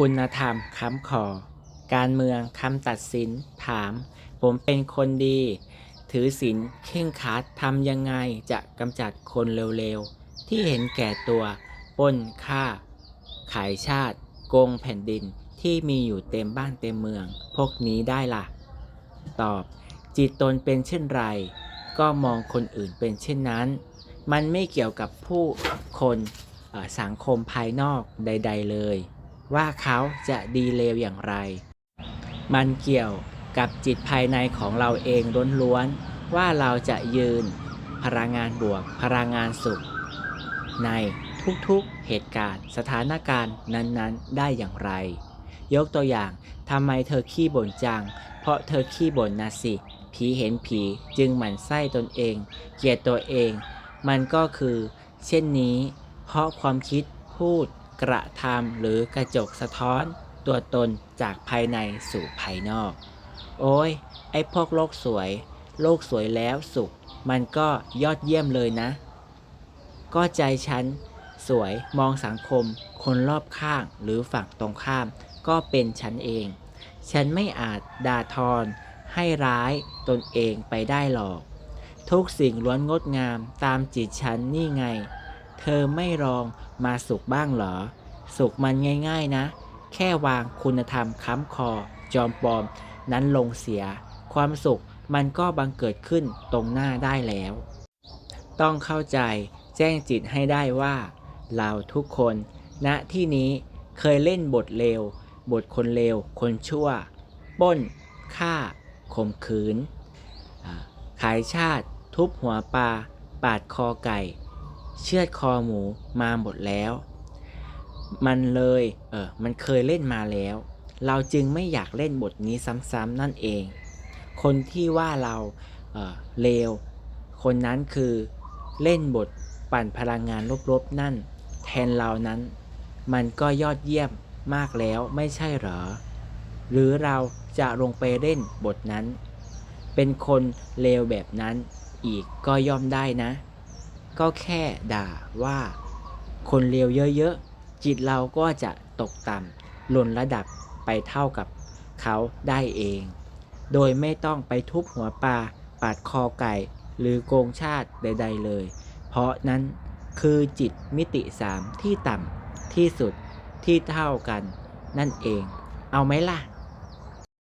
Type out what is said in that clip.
คุณธรรมค้ำคอ การเมืองคำตัดสิน ถาม ผมเป็นคนดี ถือศีลเข่งคัดทำยังไงจะกำจัดคนเร็วๆ ที่เห็นแก่ตัวปล้นฆ่า ขายชาติ โกงแผ่นดินที่มีอยู่เต็มบ้านเต็มเมือง พวกนี้ได้ล่ะ ตอบ จิตตนเป็นเช่นไร ก็มองคนอื่นเป็นเช่นนั้น มันไม่เกี่ยวกับผู้คนสังคมภายนอกใด ๆ เลย ว่าเขาจะดีเลวอย่างไร มันเกี่ยวกับจิตภายในของเราเองล้วนๆ ว่าเราจะยืน พลังงานบวก พลังงานสุข ในทุกๆเหตุการณ์ สถานการณ์นั้นๆ ได้อย่างไร ยกตัวอย่างทำไมเธอขี้บ่นจัง เพราะเธอขี้บ่นนะสิ ผีเห็นผีจึงหมั่นไส้ตนเอง เกลียดตัวเอง มันก็คือ เช่นนี้ เพราะความคิดพูด กระทำหรือกระจกสะท้อน ตัวตนจากภายในสู่ภายนอก โอ้ย ไอ้พวกโลกสวย โลกสวยแล้วสุข มันก็ยอดเยี่ยมเลยนะ ก็ใจฉัน สวยมองสังคม คนรอบข้างหรือฝั่งตรงข้าม ก็เป็นฉันเอง ฉันไม่อาจด่าทอนให้ร้ายตนเองไปได้หรอก ทุกสิ่งล้วนงดงามตามจิตฉันนี่ไง เธอไม่ลองมาสุขบ้างเหรอ สุขมันง่ายๆนะ แค่วางคุณธรรมค้ำคอ จอมปลอม นั้นลงเสีย ความสุขมันก็บังเกิดขึ้นตรงหน้าได้แล้ว ต้องเข้าใจแจ้งจิตให้ได้ว่า เราทุกคนณที่นี้เคยเล่นบทเลว บทคนเลว คนชั่ว ป้น ฆ่าข่มขืน ขายชาติ ทุบหัวปลา ปาดคอไก่ เชือดคอหมูมาหมดแล้ว มันเลยเออมันเคยเล่นมาแล้ว เราจึงไม่อยากเล่นบทนี้ซ้ำๆนั่นเอง คนที่ว่าเราเออเลว คนนั้นคือเล่นบทปั่นพลังงานลบๆนั่น แทนเรานั้น มันก็ยอดเยี่ยมมากแล้วไม่ใช่หรอ หรือเราจะลงไปเล่นบทนั้น เป็นคนเลวแบบนั้นอีกก็ย่อมได้นะ ก็แค่ด่าว่าคนเลวเยอะๆ จิตเราก็จะตกต่ำหล่นระดับไปเท่ากับเขาได้เอง โดยไม่ต้องไปทุบหัวปลาปาดคอไก่ หรือโกงชาติใด ๆเลย เพราะนั้นคือจิตมิติสามที่ต่ำที่สุดที่เท่ากันนั่นเอง เอาไหมล่ะ